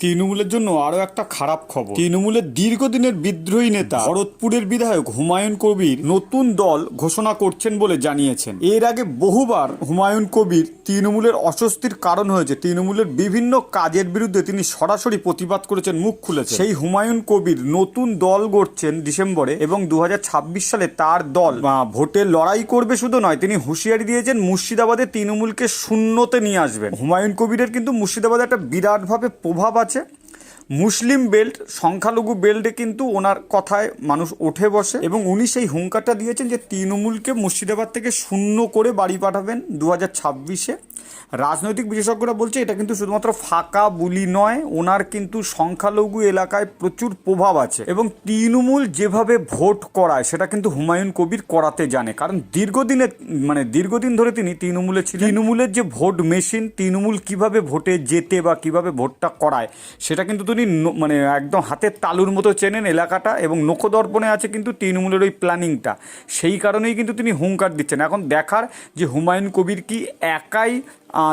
তৃণমূলের জন্য আরও একটা খারাপ খবর। তৃণমূলের দীর্ঘদিনের বিদ্রোহী নেতা ভরতপুরের বিধায়ক হুমায়ুন কবির নতুন দল ঘোষণা করছেন বলে জানিয়েছেন। এর আগে বহুবার হুমায়ুন কবির তৃণমূলের অস্বস্তির কারণ হয়েছে। তৃণমূলের বিভিন্ন কাজের বিরুদ্ধে তিনি সরাসরি প্রতিবাদ করেছেন, মুখ খুলেছেন। সেই হুমায়ুন কবির নতুন দল গড়ছেন ডিসেম্বরে এবং দু হাজার ছাব্বিশ সালে তার দল ভোটে লড়াই করবে শুধু নয়, তিনি হুঁশিয়ারি দিয়েছেন মুর্শিদাবাদে তৃণমূলকে শূন্যতে নিয়ে আসবেন। হুমায়ুন কবিরের কিন্তু মুর্শিদাবাদে একটা বিরাটভাবে প্রভাব আছে মুসলিম বেল্ট, সংখ্যালঘু বেল্টে কিন্তু ওনার কথায় মানুষ ওঠে বসে এবং উনি সেই হুঙ্কারটা দিয়েছেন যে তৃণমূলকে মুর্শিদাবাদ থেকে শূন্য করে বাড়ি পাঠাবেন দু হাজার ছাব্বিশে। রাজনৈতিক বিশেষজ্ঞরা বলছে, এটা কিন্তু শুধুমাত্র ফাঁকা বুলি নয়, ওনার কিন্তু সংখ্যালঘু এলাকায় প্রচুর প্রভাব আছে এবং তৃণমূল যেভাবে ভোট করায়, সেটা কিন্তু হুমায়ুন কবির করাতে জানে। কারণ দীর্ঘদিনের মানে দীর্ঘদিন ধরে তিনি তৃণমূলে ছিলেন। তৃণমূলের যে ভোট মেশিন, তৃণমূল কীভাবে ভোটে যেতে বা কীভাবে ভোটটা করায়, সেটা কিন্তু তিনি মানে একদম হাতের তালুর মতো চেনেন এলাকাটা এবং নখদর্পণে আছে কিন্তু তৃণমূলের ওই প্ল্যানিংটা। সেই কারণেই কিন্তু তিনি হুঙ্কার দিচ্ছেন। এখন দেখার যে হুমায়ুন কবির কি একাই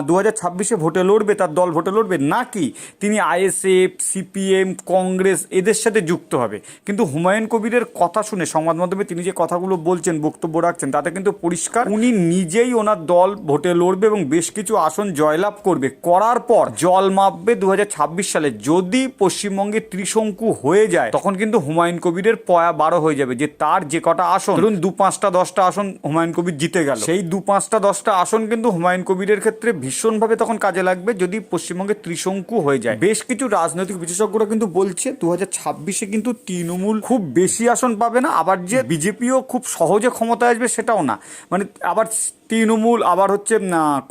দু হাজার ছাব্বিশে ভোটে লড়বে, তার দল ভোটে লড়বে নাকি তিনি আইএসএফ, সিপিএম, কংগ্রেস এদের সাথে যুক্ত হবে? কিন্তু হুমায়ুন কবিরের কথা শুনে সংবাদ মাধ্যমে তিনি যে কথাগুলো বলছেন, বক্তব্য রাখছেন, তাতে কিন্তু পরিষ্কার উনি নিজেই ওনার দল ভোটে লড়বে এবং বেশ কিছু আসন জয়লাভ করবে। করার পর জল মাপবে দু হাজার ছাব্বিশ সালে। যদি পশ্চিমবঙ্গে ত্রিশঙ্কু হয়ে যায়, তখন কিন্তু হুমায়ুন কবিরের পয়া বারো হয়ে যাবে যে তার যে কটা আসন, ধরুন দু পাঁচটা, দশটা আসন হুমায়ুন কবির জিতে গেল। সেই দু পাঁচটা, দশটা আসন কিন্তু হুমায়ুন কবিরের ক্ষেত্রে ভীষণভাবে তখন কাজে লাগবে যদি পশ্চিমবঙ্গে ত্রিশঙ্কু হয়ে যায়। বেশ কিছু রাজনৈতিক বিশেষজ্ঞরা কিন্তু বলছে দু ছাব্বিশে কিন্তু তৃণমূল খুব বেশি আসন পাবে না, আবার যে বিজেপিও খুব সহজে ক্ষমতায় আসবে সেটাও না। মানে আবার তৃণমূল, আবার হচ্ছে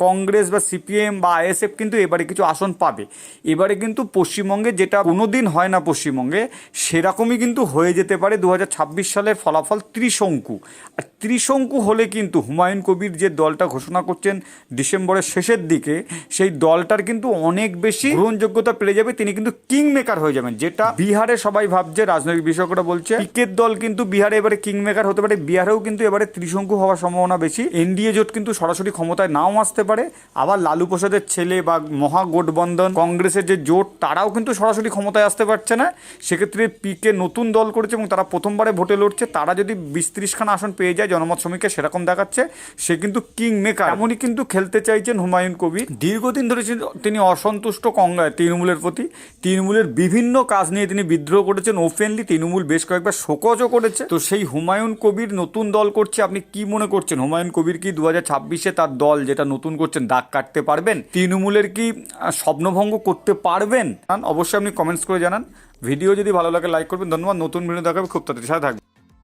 কংগ্রেস বা সিপিএম বা আইএসএফ কিন্তু এবারে কিছু আসন পাবে। এবারে কিন্তু পশ্চিমবঙ্গে যেটা কোনোদিন হয় না পশ্চিমবঙ্গে, সেরকমই কিন্তু হয়ে যেতে পারে দু হাজার ছাব্বিশ সালের ফলাফল ত্রিশঙ্কু। আর ত্রিশঙ্কু হলে কিন্তু হুমায়ুন কবির যে দলটা ঘোষণা করছেন ডিসেম্বরের শেষের দিকে, সেই দলটার কিন্তু অনেক বেশি গ্রহণযোগ্যতা পেয়ে যাবে। তিনি কিন্তু কিং মেকার হয়ে যাবেন, যেটা বিহারে সবাই ভাবছে, রাজনৈতিক বিশেষজ্ঞরা বলছে। পিকের দল কিন্তু বিহারে এবারে কিং মেকার হতে পারে। বিহারেও কিন্তু এবারে ত্রিশঙ্কু হওয়ার সম্ভাবনা বেশি। এনডিএ কিন্তু সরাসরি ক্ষমতায় নাও আসতে পারে। আবার লালু প্রসাদের ছেলে বা মহাগঠবন্ধন কংগ্রেসের যে জোট, তারাও কিন্তু সরাসরি ক্ষমতায় আসতে পারছে না। সেক্ষেত্রে পিকে নতুন দল করেছে এবং তারা প্রথমবারে ভোটে লড়ছে। তারা যদি বিশ ত্রিশখানা আসন পেয়ে যায়, জনমত সমীক্ষা সেরকম দেখাচ্ছে। সে কিন্তু কিং মেকার এমনই কিন্তু খেলতে চাইছেন হুমায়ুন কবির। দীর্ঘদিন ধরে তিনি অসন্তুষ্ট কংগ্রেস তৃণমূলের প্রতি। তৃণমূলের বিভিন্ন কাজ নিয়ে তিনি বিদ্রোহ করেছেন ওপেনলি তৃণমূল বেশ কয়েকবার শোকজও করেছে। তো সেই হুমায়ুন কবির নতুন দল করছে, আপনি কি মনে করছেন? হুমায়ুন কবির কি দু হাজার ছাব্বিশে তার দল যেটা নতুন করছেন, দাগ কাটতে পারবেন। তৃণমূলের কি স্বপ্নভঙ্গ করতে পারবেন? অবশ্যই আপনি কমেন্টস করে জানান। ভিডিও যদি ভালো লাগে লাইক করবেন। ধন্যবাদ। নতুন ভিডিও দেখাবে, খুব তাড়াতাড়ি সাথে থাকবেন।